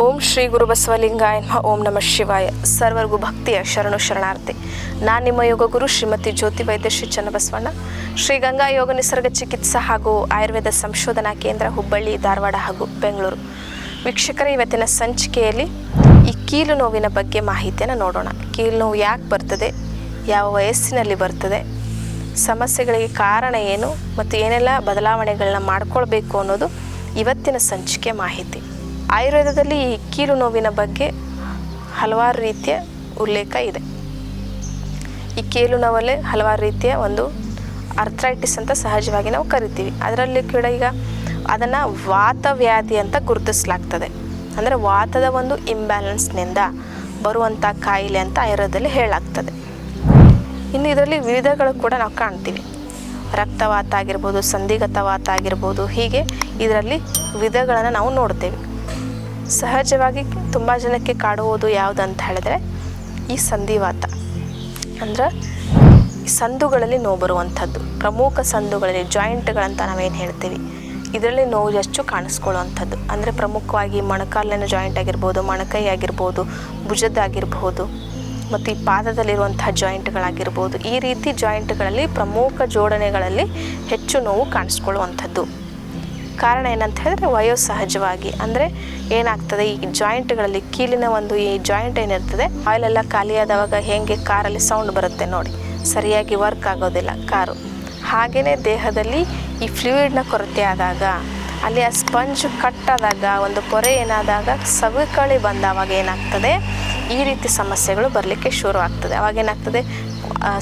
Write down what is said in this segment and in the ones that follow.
ಓಂ ಶ್ರೀ ಗುರು ಬಸವಲಿಂಗಾಯ ಓಂ ನಮಃ ಶಿವಾಯ. ಸರ್ವರ್ಗೂ ಭಕ್ತಿಯ ಶರಣು ಶರಣಾರ್ಥಿ. ನಾನು ನಿಮ್ಮ ಯೋಗ ಗುರು ಶ್ರೀಮತಿ ಜ್ಯೋತಿ ವೈದ್ಯ ಶ್ರೀ ಚನ್ನಬಸವಣ್ಣ. ಶ್ರೀ ಗಂಗಾ ಯೋಗ ನಿಸರ್ಗ ಚಿಕಿತ್ಸಾ ಹಾಗೂ ಆಯುರ್ವೇದ ಸಂಶೋಧನಾ ಕೇಂದ್ರ ಹುಬ್ಬಳ್ಳಿ, ಧಾರವಾಡ ಹಾಗೂ ಬೆಂಗಳೂರು. ವೀಕ್ಷಕರ, ಇವತ್ತಿನ ಸಂಚಿಕೆಯಲ್ಲಿ ಈ ಕೀಲು ನೋವಿನ ಬಗ್ಗೆ ಮಾಹಿತಿಯನ್ನು ನೋಡೋಣ. ಕೀಲು ನೋವು ಯಾಕೆ ಬರ್ತದೆ? ಯಾವ ವಯಸ್ಸಿನಲ್ಲಿ ಬರ್ತದೆ? ಸಮಸ್ಯೆಗಳಿಗೆ ಕಾರಣ ಏನು? ಮತ್ತು ಏನೆಲ್ಲ ಬದಲಾವಣೆಗಳನ್ನ ಮಾಡ್ಕೊಳ್ಬೇಕು ಅನ್ನೋದು ಇವತ್ತಿನ ಸಂಚಿಕೆ ಮಾಹಿತಿ. ಆಯುರ್ವೇದದಲ್ಲಿ ಈ ಕೀಲು ನೋವಿನ ಬಗ್ಗೆ ಹಲವಾರು ರೀತಿಯ ಉಲ್ಲೇಖ ಇದೆ. ಈ ಕೀಲು ನೋವಲ್ಲೇ ಹಲವಾರು ರೀತಿಯ ಒಂದು ಅರ್ಥ್ರೈಟಿಸ್ ಅಂತ ಸಹಜವಾಗಿ ನಾವು ಕರಿತೀವಿ. ಅದರಲ್ಲಿ ಕೂಡ ಈಗ ಅದನ್ನು ವಾತವ್ಯಾಧಿ ಅಂತ ಗುರುತಿಸಲಾಗ್ತದೆ. ಅಂದರೆ ವಾತದ ಒಂದು ಇಂಬ್ಯಾಲೆನ್ಸ್ನಿಂದ ಬರುವಂಥ ಕಾಯಿಲೆ ಅಂತ ಆಯುರ್ವೇದದಲ್ಲಿ ಹೇಳಾಗ್ತದೆ. ಇನ್ನು ಇದರಲ್ಲಿ ವಿವಿಧಗಳು ಕೂಡ ನಾವು ಕಾಣ್ತೀವಿ. ರಕ್ತವಾತ ಆಗಿರ್ಬೋದು ಸಂಧಿಗತವಾತ ಆಗಿರ್ಬೋದು, ಹೀಗೆ ಇದರಲ್ಲಿ ವಿಧಗಳನ್ನು ನಾವು ನೋಡ್ತೇವೆ. ಸಹಜವಾಗಿ ತುಂಬ ಜನಕ್ಕೆ ಕಾಡುವುದು ಯಾವುದು ಅಂತ ಹೇಳಿದ್ರೆ ಈ ಸಂಧಿವಾತ. ಅಂದ್ರೆ ಸಂದುಗಳಲ್ಲಿ ನೋವು ಬರುವಂಥದ್ದು. ಪ್ರಮುಖ ಸಂದುಗಳಲ್ಲಿ, ಜಾಯಿಂಟ್ಗಳಂತ ನಾವೇನು ಹೇಳ್ತೀವಿ. ಇದರಲ್ಲಿ ನೋವು ಹೆಚ್ಚು ಕಾಣಿಸ್ಕೊಳ್ಳುವಂಥದ್ದು. ಅಂದರೆ ಪ್ರಮುಖವಾಗಿ ಮೊಣಕಾಲಿನ ಜಾಯಿಂಟ್ ಆಗಿರ್ಬೋದು, ಮೊಣಕೈ ಆಗಿರ್ಬೋದು, ಭುಜದ್ದಾಗಿರ್ಬೋದು, ಮತ್ತು ಈ ಪಾದದಲ್ಲಿರುವಂತಹ ಜಾಯಿಂಟ್ಗಳಾಗಿರ್ಬೋದು. ಈ ರೀತಿ ಜಾಯಿಂಟ್ಗಳಲ್ಲಿ ಪ್ರಮುಖ ಜೋಡಣೆಗಳಲ್ಲಿ ಹೆಚ್ಚು ನೋವು ಕಾಣಿಸ್ಕೊಳ್ಳುವಂಥದ್ದು. ಕಾರಣ ಏನಂತ ಹೇಳಿದ್ರೆ ವಯೋಸಹಜವಾಗಿ ಅಂದರೆ ಏನಾಗ್ತದೆ, ಈ ಜಾಯಿಂಟ್ಗಳಲ್ಲಿ ಕೀಲಿನ ಒಂದು ಈ ಜಾಯಿಂಟ್ ಏನಿರ್ತದೆ, ಆಯಿಲೆಲ್ಲ ಖಾಲಿಯಾದವಾಗ ಹೇಗೆ ಕಾರಲ್ಲಿ ಸೌಂಡ್ ಬರುತ್ತೆ ನೋಡಿ. ಸರಿಯಾಗಿ ವರ್ಕ್ ಆಗೋದಿಲ್ಲ ಕಾರು. ಹಾಗೆಯೇ ದೇಹದಲ್ಲಿ ಈ ಫ್ಲೂಯಿಡ್ನ ಕೊರತೆ ಆದಾಗ, ಅಲ್ಲಿ ಆ ಸ್ಪಂಜ್ ಕಟ್ಟಾದಾಗ ಒಂದು ಪೊರೆ ಏನಾದಾಗ ಸವಕಳಿ ಬಂದಾವಾಗ ಏನಾಗ್ತದೆ, ಈ ರೀತಿ ಸಮಸ್ಯೆಗಳು ಬರಲಿಕ್ಕೆ ಶುರು ಆಗ್ತದೆ. ಅವಾಗ ಏನಾಗ್ತದೆ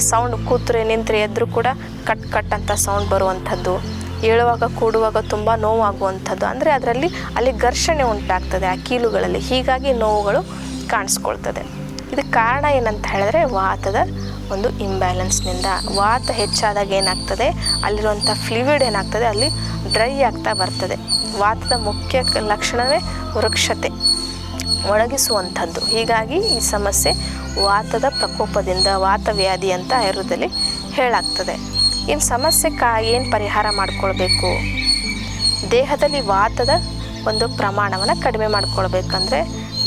ಸೌಂಡ್ ಕೂತ್ರೆ ನಿಂತರೆ ಎದ್ರೂ ಕೂಡ ಕಟ್ ಕಟ್ ಅಂತ ಸೌಂಡ್ ಬರುವಂಥದ್ದು. ಏಳುವಾಗ, ಕೂಡುವಾಗ ತುಂಬ ನೋವಾಗುವಂಥದ್ದು. ಅಂದರೆ ಅದರಲ್ಲಿ ಅಲ್ಲಿ ಘರ್ಷಣೆ ಉಂಟಾಗ್ತದೆ ಆ ಕೀಲುಗಳಲ್ಲಿ. ಹೀಗಾಗಿ ನೋವುಗಳು ಕಾಣಿಸ್ಕೊಳ್ತದೆ. ಇದಕ್ಕೆ ಕಾರಣ ಏನಂತ ಹೇಳಿದ್ರೆ ವಾತದ ಒಂದು ಇಂಬ್ಯಾಲೆನ್ಸ್ನಿಂದ ವಾತ ಹೆಚ್ಚಾದಾಗ ಏನಾಗ್ತದೆ? ಅಲ್ಲಿರುವಂಥ ಫ್ಲೂಯಿಡ್ ಏನಾಗ್ತದೆ? ಅಲ್ಲಿ ಡ್ರೈ ಆಗ್ತಾ ಬರ್ತದೆ. ವಾತದ ಮುಖ್ಯ ಲಕ್ಷಣವೇ ವೃಕ್ಷತೆ. ಒಣಗಿಸುವಂಥದ್ದು. ಹೀಗಾಗಿ ಈ ಸಮಸ್ಯೆ ವಾತದ ಪ್ರಕೋಪದಿಂದ, ವಾತವ್ಯಾಧಿ ಅಂತ ಆಯುರ್ವೇದದಲ್ಲಿ ಹೇಳಾಗ್ತದೆ. ಇನ್ನು ಸಮಸ್ಯೆ ಏನು ಪರಿಹಾರ ಮಾಡಿಕೊಳ್ಬೇಕು? ದೇಹದಲ್ಲಿ ವಾತದ ಒಂದು ಪ್ರಮಾಣವನ್ನು ಕಡಿಮೆ ಮಾಡ್ಕೊಳ್ಬೇಕಂದ್ರೆ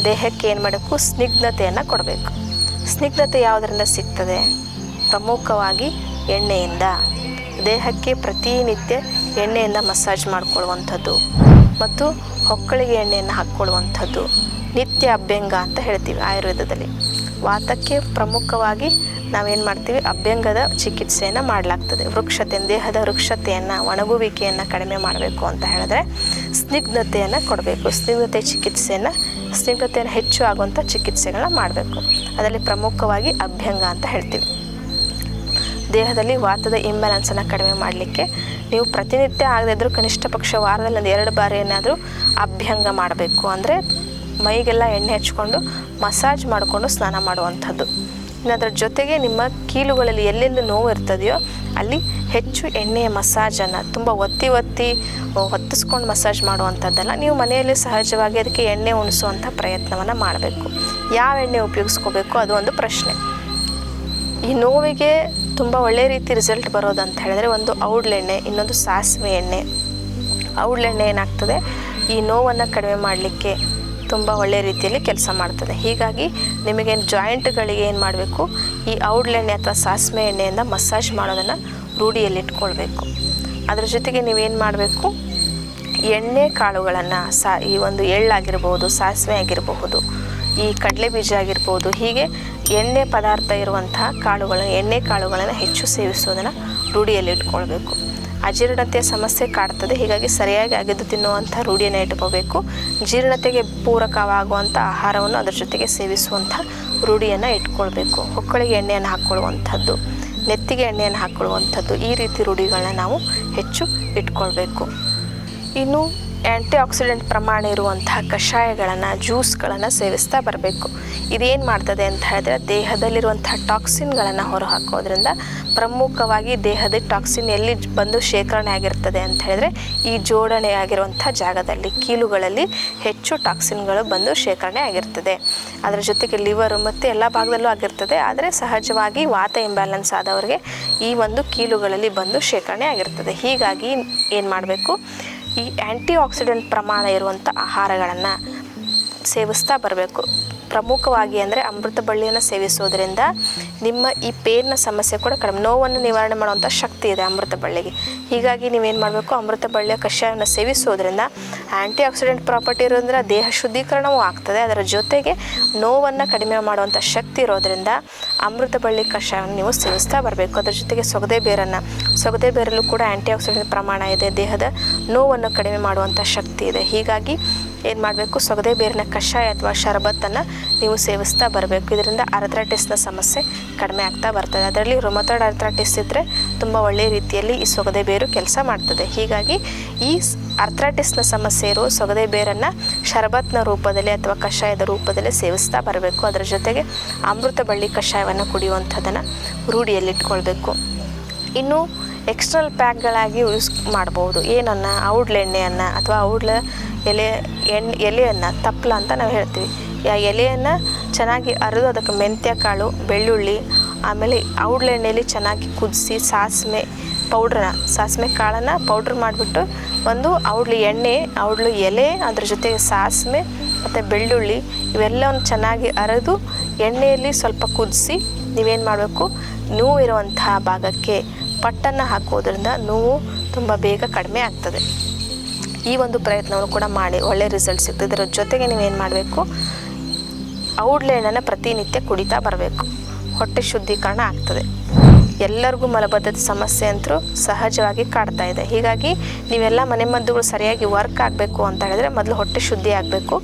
ದೇಹಕ್ಕೆ ಏನು ಮಾಡಬೇಕು? ಸ್ನಿಗ್ಧತೆಯನ್ನು ಕೊಡಬೇಕು. ಸ್ನಿಗ್ಧತೆ ಯಾವುದರಿಂದ ಸಿಗ್ತದೆ? ಪ್ರಮುಖವಾಗಿ ಎಣ್ಣೆಯಿಂದ. ದೇಹಕ್ಕೆ ಪ್ರತಿನಿತ್ಯ ಎಣ್ಣೆಯಿಂದ ಮಸಾಜ್ ಮಾಡಿಕೊಳ್ಳುವಂಥದ್ದು ಮತ್ತು ಹೊಕ್ಕಳಿಗೆ ಎಣ್ಣೆಯನ್ನು ಹಾಕ್ಕೊಳ್ಳುವಂಥದ್ದು ನಿತ್ಯ ಅಭ್ಯಂಗ ಅಂತ ಹೇಳ್ತೀವಿ ಆಯುರ್ವೇದದಲ್ಲಿ. ವಾತಕ್ಕೆ ಪ್ರಮುಖವಾಗಿ ನಾವೇನು ಮಾಡ್ತೀವಿ? ಅಭ್ಯಂಗದ ಚಿಕಿತ್ಸೆಯನ್ನು ಮಾಡಲಾಗ್ತದೆ. ವೃಕ್ಷತೆ ದೇಹದ ವೃಕ್ಷತೆಯನ್ನು, ಒಣಗುವಿಕೆಯನ್ನು ಕಡಿಮೆ ಮಾಡಬೇಕು ಅಂತ ಹೇಳಿದ್ರೆ ಸ್ನಿಗ್ಧತೆಯನ್ನು ಕೊಡಬೇಕು. ಸ್ನಿಗ್ಧತೆ ಚಿಕಿತ್ಸೆಯನ್ನು, ಸ್ನಿಗ್ಧತೆಯನ್ನು ಹೆಚ್ಚು ಆಗುವಂಥ ಚಿಕಿತ್ಸೆಗಳನ್ನ ಮಾಡಬೇಕು. ಅದರಲ್ಲಿ ಪ್ರಮುಖವಾಗಿ ಅಭ್ಯಂಗ ಅಂತ ಹೇಳ್ತೀವಿ. ದೇಹದಲ್ಲಿ ವಾತದ ಇಂಬ್ಯಾಲೆನ್ಸನ್ನು ಕಡಿಮೆ ಮಾಡಲಿಕ್ಕೆ ನೀವು ಪ್ರತಿನಿತ್ಯ ಆಗದಿದ್ದರೂ ಕನಿಷ್ಠ ಪಕ್ಷ ವಾರದಲ್ಲಿ ಒಂದು ಎರಡು ಬಾರಿ ಏನಾದರೂ ಅಭ್ಯಂಗ ಮಾಡಬೇಕು. ಅಂದರೆ ಮೈಗೆಲ್ಲ ಎಣ್ಣೆ ಹಚ್ಕೊಂಡು ಮಸಾಜ್ ಮಾಡಿಕೊಂಡು ಸ್ನಾನ ಮಾಡುವಂಥದ್ದು. ಇನ್ನು ಅದರ ಜೊತೆಗೆ ನಿಮ್ಮ ಕೀಲುಗಳಲ್ಲಿ ಎಲ್ಲೆಲ್ಲಿ ನೋವು ಇರ್ತದೆಯೋ ಅಲ್ಲಿ ಹೆಚ್ಚು ಎಣ್ಣೆಯ ಮಸಾಜನ್ನು, ತುಂಬ ಒತ್ತಿ ಒತ್ತಿ ಹೊತ್ತಿಸ್ಕೊಂಡು ಮಸಾಜ್ ಮಾಡುವಂಥದ್ದಲ್ಲ ನೀವು ಮನೆಯಲ್ಲಿ ಸಹಜವಾಗಿ ಅದಕ್ಕೆ ಎಣ್ಣೆ ಉಣಿಸುವಂಥ ಪ್ರಯತ್ನವನ್ನು ಮಾಡಬೇಕು. ಯಾವ ಎಣ್ಣೆ ಉಪಯೋಗಿಸ್ಕೋಬೇಕು ಅದು ಒಂದು ಪ್ರಶ್ನೆ. ಈ ನೋವಿಗೆ ತುಂಬ ಒಳ್ಳೆ ರೀತಿ ರಿಸಲ್ಟ್ ಬರೋದು ಅಂತ ಹೇಳಿದ್ರೆ ಒಂದು ಔಡ್ಲೆಣ್ಣೆ ಇನ್ನೊಂದು ಸಾಸಿವೆ ಎಣ್ಣೆ. ಔಡ್ಲೆಣ್ಣೆ ಏನಾಗ್ತದೆ? ಈ ನೋವನ್ನು ಕಡಿಮೆ ಮಾಡಲಿಕ್ಕೆ ತುಂಬ ಒಳ್ಳೆ ರೀತಿಯಲ್ಲಿ ಕೆಲಸ ಮಾಡ್ತದೆ. ಹೀಗಾಗಿ ನಿಮಗೆ ಜಾಯಿಂಟ್ಗಳಿಗೆ ಏನು ಮಾಡಬೇಕು? ಈ ಔಡ್ಲೆಣ್ಣೆ ಅಥವಾ ಸಾಸಿವೆ ಎಣ್ಣೆಯಿಂದ ಮಸಾಜ್ ಮಾಡೋದನ್ನು ರೂಢಿಯಲ್ಲಿಟ್ಕೊಳ್ಬೇಕು ಅದರ ಜೊತೆಗೆ ನೀವೇನು ಮಾಡಬೇಕು? ಎಣ್ಣೆ ಕಾಳುಗಳನ್ನು ಸಾ, ಈ ಒಂದು ಎಳ್ಳಾಗಿರ್ಬೋದು ಸಾಸಿವೆ ಆಗಿರಬಹುದು, ಈ ಕಡಲೆ ಬೀಜ ಆಗಿರ್ಬೋದು, ಹೀಗೆ ಎಣ್ಣೆ ಪದಾರ್ಥ ಇರುವಂತಹ ಕಾಳುಗಳನ್ನು, ಎಣ್ಣೆ ಕಾಳುಗಳನ್ನು ಹೆಚ್ಚು ಸೇವಿಸೋದನ್ನು ರೂಢಿಯಲ್ಲಿ ಇಟ್ಕೊಳ್ಬೇಕು. ಅಜೀರ್ಣತೆಯ ಸಮಸ್ಯೆ ಕಾಡ್ತದೆ. ಹೀಗಾಗಿ ಸರಿಯಾಗಿ ಅಗೆದು ತಿನ್ನುವಂಥ ರೂಢಿಯನ್ನು ಇಟ್ಕೋಬೇಕು. ಜೀರ್ಣತೆಗೆ ಪೂರಕವಾಗುವಂಥ ಆಹಾರವನ್ನು ಅದರ ಜೊತೆಗೆ ಸೇವಿಸುವಂಥ ರೂಢಿಯನ್ನು ಇಟ್ಕೊಳ್ಬೇಕು. ಹೊಕ್ಕಳಿಗೆ ಎಣ್ಣೆಯನ್ನು ಹಾಕ್ಕೊಳ್ಳುವಂಥದ್ದು, ನೆತ್ತಿಗೆ ಎಣ್ಣೆಯನ್ನು ಹಾಕ್ಕೊಳ್ಳುವಂಥದ್ದು ಈ ರೀತಿ ರೂಢಿಗಳನ್ನ ನಾವು ಹೆಚ್ಚು ಇಟ್ಕೊಳ್ಬೇಕು. ಇನ್ನು ಆ್ಯಂಟಿ ಆಕ್ಸಿಡೆಂಟ್ ಪ್ರಮಾಣ ಇರುವಂತಹ ಕಷಾಯಗಳನ್ನು, ಜ್ಯೂಸ್ಗಳನ್ನು ಸೇವಿಸ್ತಾ ಬರಬೇಕು. ಇದೇನು ಮಾಡ್ತದೆ ಅಂತ ಹೇಳಿದ್ರೆ ದೇಹದಲ್ಲಿರುವಂಥ ಟಾಕ್ಸಿನ್ಗಳನ್ನು ಹೊರಹಾಕೋದ್ರಿಂದ ಪ್ರಮುಖವಾಗಿ ದೇಹದ ಟಾಕ್ಸಿನ್ ಎಲ್ಲಿ ಬಂದು ಶೇಖರಣೆ ಆಗಿರ್ತದೆ ಅಂತ ಹೇಳಿದ್ರೆ, ಈ ಜೋಡಣೆ ಆಗಿರುವಂಥ ಜಾಗದಲ್ಲಿ, ಕೀಲುಗಳಲ್ಲಿ ಹೆಚ್ಚು ಟಾಕ್ಸಿನ್ಗಳು ಬಂದು ಶೇಖರಣೆ ಆಗಿರ್ತದೆ. ಅದರ ಜೊತೆಗೆ ಲಿವರು ಮತ್ತು ಎಲ್ಲ ಭಾಗದಲ್ಲೂ ಆಗಿರ್ತದೆ, ಆದರೆ ಸಹಜವಾಗಿ ವಾತ ಇಂಬ್ಯಾಲೆನ್ಸ್ ಆದವರಿಗೆ ಈ ಒಂದು ಕೀಲುಗಳಲ್ಲಿ ಬಂದು ಶೇಖರಣೆ ಆಗಿರ್ತದೆ. ಹೀಗಾಗಿ ಏನು ಮಾಡಬೇಕು? ಈ ಆ್ಯಂಟಿ ಆಕ್ಸಿಡೆಂಟ್ ಪ್ರಮಾಣ ಇರುವಂಥ ಆಹಾರಗಳನ್ನು ಸೇವಿಸ್ತಾ ಬರಬೇಕು. ಪ್ರಮುಖವಾಗಿ ಅಂದರೆ ಅಮೃತ ಬಳ್ಳಿಯನ್ನು ಸೇವಿಸೋದ್ರಿಂದ ನಿಮ್ಮ ಈ ಪೇನ್ನ ಸಮಸ್ಯೆ ಕೂಡ ಕಡಿಮೆ. ನೋವನ್ನು ನಿವಾರಣೆ ಮಾಡುವಂಥ ಶಕ್ತಿ ಇದೆ ಅಮೃತ ಬಳ್ಳಿಗೆ. ಹೀಗಾಗಿ ನೀವೇನು ಮಾಡಬೇಕು? ಅಮೃತ ಬಳ್ಳಿಯ ಕಷಾಯವನ್ನು ಸೇವಿಸೋದ್ರಿಂದ ಆ್ಯಂಟಿ ಆಕ್ಸಿಡೆಂಟ್ ಪ್ರಾಪರ್ಟಿ ಇರೋದ್ರಿಂದ ದೇಹ ಶುದ್ಧೀಕರಣವೂ ಆಗ್ತದೆ. ಅದರ ಜೊತೆಗೆ ನೋವನ್ನು ಕಡಿಮೆ ಮಾಡುವಂಥ ಶಕ್ತಿ ಇರೋದ್ರಿಂದ ಅಮೃತ ಬಳ್ಳಿ ಕಷಾಯವನ್ನು ನೀವು ಸೇವಿಸ್ತಾ ಬರಬೇಕು. ಅದರ ಜೊತೆಗೆ ಸೊಗದೆ ಬೇರನ್ನು, ಸೊಗದೆ ಬೇರಲ್ಲೂ ಕೂಡ ಆ್ಯಂಟಿ ಆಕ್ಸಿಡೆಂಟ್ ಪ್ರಮಾಣ ಇದೆ. ದೇಹದ ನೋವನ್ನು ಕಡಿಮೆ ಮಾಡುವಂಥ ಶಕ್ತಿ ಇದೆ. ಹೀಗಾಗಿ ಏನು ಮಾಡಬೇಕು? ಸೊಗದೆ ಬೇರಿನ ಕಷಾಯ ಅಥವಾ ಶರಬತ್ತನ್ನು ನೀವು ಸೇವಿಸ್ತಾ ಬರಬೇಕು. ಇದರಿಂದ ಅರ್ಥ್ರೈಟಿಸ್ನ ಸಮಸ್ಯೆ ಕಡಿಮೆ ಆಗ್ತಾ ಬರ್ತದೆ. ಅದರಲ್ಲಿ ರೊಮತಾಯ್ಡ್ ಅರ್ಥ್ರೈಟಿಸ್ ಇದ್ದರೆ ತುಂಬ ಒಳ್ಳೆಯ ರೀತಿಯಲ್ಲಿ ಈ ಸೊಗದೆ ಬೇರು ಕೆಲಸ ಮಾಡ್ತದೆ. ಹೀಗಾಗಿ ಈ ಅರ್ಥ್ರೈಟಿಸ್ನ ಸಮಸ್ಯೆ ಇರೋ ಸೊಗದೆ ಬೇರನ್ನು ಶರಬತ್ನ ರೂಪದಲ್ಲಿ ಅಥವಾ ಕಷಾಯದ ರೂಪದಲ್ಲಿ ಸೇವಿಸ್ತಾ ಬರಬೇಕು. ಅದರ ಜೊತೆಗೆ ಅಮೃತ ಬಳ್ಳಿ ಕಷಾಯವನ್ನು ಕುಡಿಯುವಂಥದ್ದನ್ನು ರೂಢಿಯಲ್ಲಿಟ್ಕೊಳ್ಬೇಕು. ಇನ್ನು ಎಕ್ಸ್ಟ್ರಲ್ ಪ್ಯಾಕ್ಗಳಾಗಿ ಯೂಸ್ ಮಾಡ್ಬೋದು. ಏನನ್ನು? ಔಡ್ಲೆಣ್ಣೆಯನ್ನು ಅಥವಾ ಔಡ್ಲ ಎಲೆ ಎಣ್ಣೆ ಎಲೆಯನ್ನು ತಪ್ಪಲ ಅಂತ ನಾವು ಹೇಳ್ತೀವಿ. ಎಲೆಯನ್ನು ಚೆನ್ನಾಗಿ ಅರೆದು ಅದಕ್ಕೆ ಮೆಂತ್ಯ, ಕಾಳು, ಬೆಳ್ಳುಳ್ಳಿ, ಆಮೇಲೆ ಔಡ್ಲೆಣ್ಣೆಯಲ್ಲಿ ಚೆನ್ನಾಗಿ ಕುದಿಸಿ ಸಾಸಿವೆ ಪೌಡ್ರನ್ನ ಸಾಸಿವೆ ಕಾಳನ್ನು ಪೌಡ್ರ್ ಮಾಡಿಬಿಟ್ಟು ಒಂದು ಔಡ್ಲಿ ಎಣ್ಣೆ, ಔಡ್ಲು ಎಲೆ, ಅದ್ರ ಜೊತೆಗೆ ಸಾಸಿವೆ ಮತ್ತು ಬೆಳ್ಳುಳ್ಳಿ ಇವೆಲ್ಲವನ್ನು ಚೆನ್ನಾಗಿ ಅರೆದು ಎಣ್ಣೆಯಲ್ಲಿ ಸ್ವಲ್ಪ ಕುದಿಸಿ ನೀವೇನು ಮಾಡಬೇಕು? ನೋವು ಇರುವಂತಹ ಭಾಗಕ್ಕೆ ಪಟ್ಟನ್ನು ಹಾಕೋದ್ರಿಂದ ನೋವು ತುಂಬ ಬೇಗ ಕಡಿಮೆ ಆಗ್ತದೆ. ಈ ಒಂದು ಪ್ರಯತ್ನವನ್ನು ಕೂಡ ಮಾಡಿ, ಒಳ್ಳೆ ರಿಸಲ್ಟ್ ಸಿಗ್ತದೆ. ಇದರ ಜೊತೆಗೆ ನೀವೇನು ಮಾಡಬೇಕು? ಔಡ್ಲೆಣ್ಣನ್ನು ಪ್ರತಿನಿತ್ಯ ಕುಡಿತಾ ಬರಬೇಕು. ಹೊಟ್ಟೆ ಶುದ್ಧೀಕರಣ ಆಗ್ತದೆ. ಎಲ್ಲರಿಗೂ ಮಲಬದ್ಧತೆ ಸಮಸ್ಯೆ ಅಂತೂ ಸಹಜವಾಗಿ ಕಾಡ್ತಾ ಇದೆ. ಹೀಗಾಗಿ ನೀವೆಲ್ಲ ಮನೆಮದ್ದುಗಳು ಸರಿಯಾಗಿ ವರ್ಕ್ ಆಗಬೇಕು ಅಂತ ಹೇಳಿದ್ರೆ ಮೊದಲು ಹೊಟ್ಟೆ ಶುದ್ಧಿ ಆಗಬೇಕು.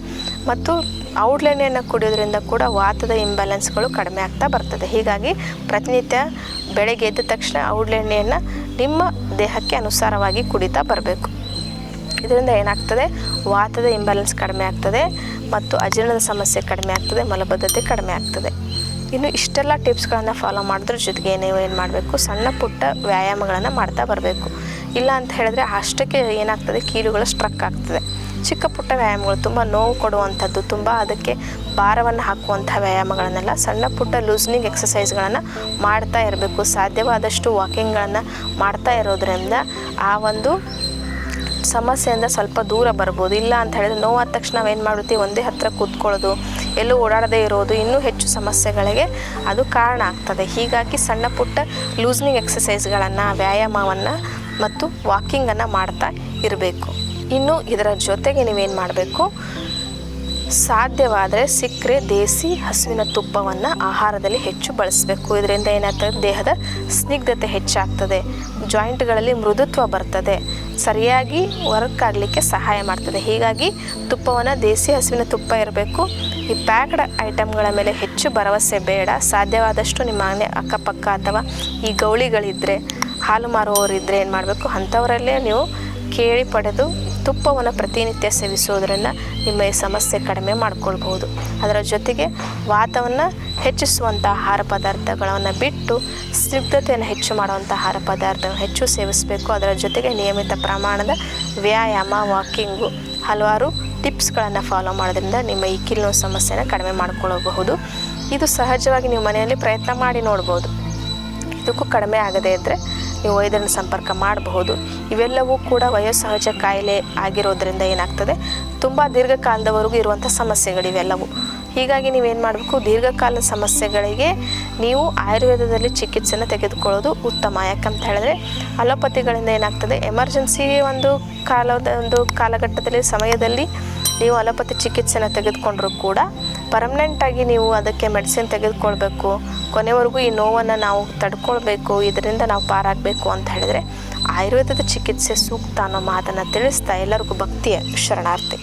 ಮತ್ತು ಔಡ್ಲೆಣ್ಣೆಯನ್ನು ಕುಡಿಯೋದ್ರಿಂದ ಕೂಡ ವಾತದ ಇಂಬ್ಯಾಲೆನ್ಸ್ಗಳು ಕಡಿಮೆ ಆಗ್ತಾ ಬರ್ತದೆ. ಹೀಗಾಗಿ ಪ್ರತಿನಿತ್ಯ ಬೆಳಗ್ಗೆ ಎದ್ದ ತಕ್ಷಣ ಔಡ್ಲೆಣ್ಣೆಯನ್ನು ನಿಮ್ಮ ದೇಹಕ್ಕೆ ಅನುಸಾರವಾಗಿ ಕುಡಿತಾ ಬರಬೇಕು. ಇದರಿಂದ ಏನಾಗ್ತದೆ? ವಾತದ ಇಂಬ್ಯಾಲೆನ್ಸ್ ಕಡಿಮೆ ಆಗ್ತದೆ ಮತ್ತು ಅಜೀರ್ಣದ ಸಮಸ್ಯೆ ಕಡಿಮೆ ಆಗ್ತದೆ, ಮಲಬದ್ಧತೆ ಕಡಿಮೆ ಆಗ್ತದೆ. ಇನ್ನು ಇಷ್ಟೆಲ್ಲ ಟಿಪ್ಸ್ಗಳನ್ನು ಫಾಲೋ ಮಾಡೋದ್ರ ಜೊತೆಗೆ ನೀವು ಏನು ಮಾಡಬೇಕು? ಸಣ್ಣ ಪುಟ್ಟ ವ್ಯಾಯಾಮಗಳನ್ನು ಮಾಡ್ತಾ ಬರಬೇಕು. ಇಲ್ಲ ಅಂತ ಹೇಳಿದ್ರೆ ಅಷ್ಟಕ್ಕೆ ಏನಾಗ್ತದೆ? ಕೀಲುಗಳು ಸ್ಟ್ರಕ್ ಆಗ್ತದೆ. ಚಿಕ್ಕ ಪುಟ್ಟ ವ್ಯಾಯಾಮಗಳು ತುಂಬ ನೋವು ಕೊಡುವಂಥದ್ದು, ತುಂಬ ಅದಕ್ಕೆ ಭಾರವನ್ನು ಹಾಕುವಂಥ ವ್ಯಾಯಾಮಗಳನ್ನೆಲ್ಲ ಸಣ್ಣ ಪುಟ್ಟ ಲೂಸ್ನಿಂಗ್ ಎಕ್ಸಸೈಸ್ಗಳನ್ನು ಮಾಡ್ತಾ ಇರಬೇಕು. ಸಾಧ್ಯವಾದಷ್ಟು ವಾಕಿಂಗ್ಗಳನ್ನು ಮಾಡ್ತಾ ಇರೋದ್ರಿಂದ ಆ ಒಂದು ಸಮಸ್ಯೆಯಿಂದ ಸ್ವಲ್ಪ ದೂರ ಬರ್ಬೋದು. ಇಲ್ಲ ಅಂತ ಹೇಳಿದ್ರೆ ನೋವಾದ ತಕ್ಷಣ ನಾವೇನು ಮಾಡ್ತೀವಿ ಒಂದೇ ಹತ್ತಿರ ಕೂತ್ಕೊಳ್ಳೋದು. ಎಲ್ಲೂ ಓಡಾಡದೇ ಇರೋದು. ಇನ್ನೂ ಹೆಚ್ಚು ಸಮಸ್ಯೆಗಳಿಗೆ ಅದು ಕಾರಣ ಆಗ್ತದೆ. ಹೀಗಾಗಿ ಸಣ್ಣ ಪುಟ್ಟ ಲೂಸ್ನಿಂಗ್ ಎಕ್ಸಸೈಸ್ಗಳನ್ನು ವ್ಯಾಯಾಮವನ್ನು ಮತ್ತು ವಾಕಿಂಗನ್ನು ಮಾಡ್ತಾ ಇರಬೇಕು. ಇನ್ನು ಇದರ ಜೊತೆಗೆ ನೀವೇನು ಮಾಡಬೇಕು? ಸಾಧ್ಯವಾದರೆ ಸಿಕ್ಕರೆ ದೇಸಿ ಹಸುವಿನ ತುಪ್ಪವನ್ನು ಆಹಾರದಲ್ಲಿ ಹೆಚ್ಚು ಬಳಸಬೇಕು. ಇದರಿಂದ ಏನಾಗ್ತದೆ? ದೇಹದ ಸ್ನಿಗ್ಧತೆ ಹೆಚ್ಚಾಗ್ತದೆ. ಜಾಯಿಂಟ್ಗಳಲ್ಲಿ ಮೃದುತ್ವ ಬರ್ತದೆ. ಸರಿಯಾಗಿ ವರ್ಕ್ ಆಗಲಿಕ್ಕೆ ಸಹಾಯ ಮಾಡ್ತದೆ. ಹೀಗಾಗಿ ತುಪ್ಪವನ್ನು ದೇಸಿ ಹಸುವಿನ ತುಪ್ಪ ಇರಬೇಕು. ಈ ಪ್ಯಾಕ್ಡ್ ಐಟಮ್ಗಳ ಮೇಲೆ ಹೆಚ್ಚು ಭರವಸೆ ಬೇಡ. ಸಾಧ್ಯವಾದಷ್ಟು ನಿಮ್ಮ ಮನೆ ಅಕ್ಕಪಕ್ಕ ಅಥವಾ ಈ ಗೌಳಿಗಳಿದ್ದರೆ ಹಾಲು ಮಾರುವವರಿದ್ದರೆ ಏನು ಮಾಡಬೇಕು ಅಂಥವರಲ್ಲೇ ನೀವು ಕೇಳಿ ಪಡೆದು ತುಪ್ಪವನ್ನು ಪ್ರತಿನಿತ್ಯ ಸೇವಿಸೋದ್ರಿಂದ ನಿಮ್ಮ ಈ ಸಮಸ್ಯೆ ಕಡಿಮೆ ಮಾಡಿಕೊಳ್ಬಹುದು. ಅದರ ಜೊತೆಗೆ ವಾತವನ್ನು ಹೆಚ್ಚಿಸುವಂಥ ಆಹಾರ ಪದಾರ್ಥಗಳನ್ನು ಬಿಟ್ಟು ಸ್ನಿಗ್ಧತೆಯನ್ನು ಹೆಚ್ಚು ಮಾಡುವಂಥ ಆಹಾರ ಪದಾರ್ಥಗಳನ್ನು ಹೆಚ್ಚು ಸೇವಿಸಬೇಕು. ಅದರ ಜೊತೆಗೆ ನಿಯಮಿತ ಪ್ರಮಾಣದ ವ್ಯಾಯಾಮ, ವಾಕಿಂಗು ಹಲವಾರು ಟಿಪ್ಸ್ಗಳನ್ನು ಫಾಲೋ ಮಾಡೋದ್ರಿಂದ ನಿಮ್ಮ ಈ ಕಿಲ್ನೋ ಸಮಸ್ಯೆನ ಕಡಿಮೆ ಮಾಡಿಕೊಳ್ಳಬಹುದು ಇದು ಸಹಜವಾಗಿ ನೀವು ಮನೆಯಲ್ಲಿ ಪ್ರಯತ್ನ ಮಾಡಿ ನೋಡ್ಬೋದು. ಇದಕ್ಕೂ ಕಡಿಮೆ ಆಗದೇ ಇದ್ದರೆ ನೀವು ವೈದ್ಯರನ್ನು ಸಂಪರ್ಕ ಮಾಡಬಹುದು. ಇವೆಲ್ಲವೂ ಕೂಡ ವಯೋಸಹಜ ಕಾಯಿಲೆ ಆಗಿರೋದ್ರಿಂದ ಏನಾಗ್ತದೆ? ತುಂಬ ದೀರ್ಘಕಾಲದವರೆಗೂ ಇರುವಂಥ ಸಮಸ್ಯೆಗಳು ಇವೆಲ್ಲವೂ. ಹೀಗಾಗಿ ನೀವೇನು ಮಾಡಬೇಕು? ದೀರ್ಘಕಾಲದ ಸಮಸ್ಯೆಗಳಿಗೆ ನೀವು ಆಯುರ್ವೇದದಲ್ಲಿ ಚಿಕಿತ್ಸೆನ ತೆಗೆದುಕೊಳ್ಳೋದು ಉತ್ತಮ. ಯಾಕಂತ ಹೇಳಿದ್ರೆ, ಅಲೋಪತಿಗಳಿಂದ ಏನಾಗ್ತದೆ? ಎಮರ್ಜೆನ್ಸಿ ಒಂದು ಕಾಲದ, ಒಂದು ಕಾಲಘಟ್ಟದಲ್ಲಿ, ಸಮಯದಲ್ಲಿ ನೀವು ಅಲೋಪತಿ ಚಿಕಿತ್ಸೆನ ತೆಗೆದುಕೊಂಡ್ರೂ ಕೂಡ ಪರ್ಮನೆಂಟಾಗಿ ನೀವು ಅದಕ್ಕೆ ಮೆಡಿಸಿನ್ ತೆಗೆದುಕೊಳ್ಬೇಕು. ಕೊನೆವರೆಗೂ ಈ ನೋವನ್ನು ನಾವು ತಡ್ಕೊಳ್ಬೇಕು, ಇದರಿಂದ ನಾವು ಪಾರಾಗಬೇಕು ಅಂತ ಹೇಳಿದ್ರೆ ಆಯುರ್ವೇದದ ಚಿಕಿತ್ಸೆ ಸೂಕ್ತ ಅನ್ನೋ ಮಾತನ್ನು ತಿಳಿಸ್ತಾ ಎಲ್ಲರಿಗೂ ಭಕ್ತಿಯ ಶರಣಾರ್ಥಿ.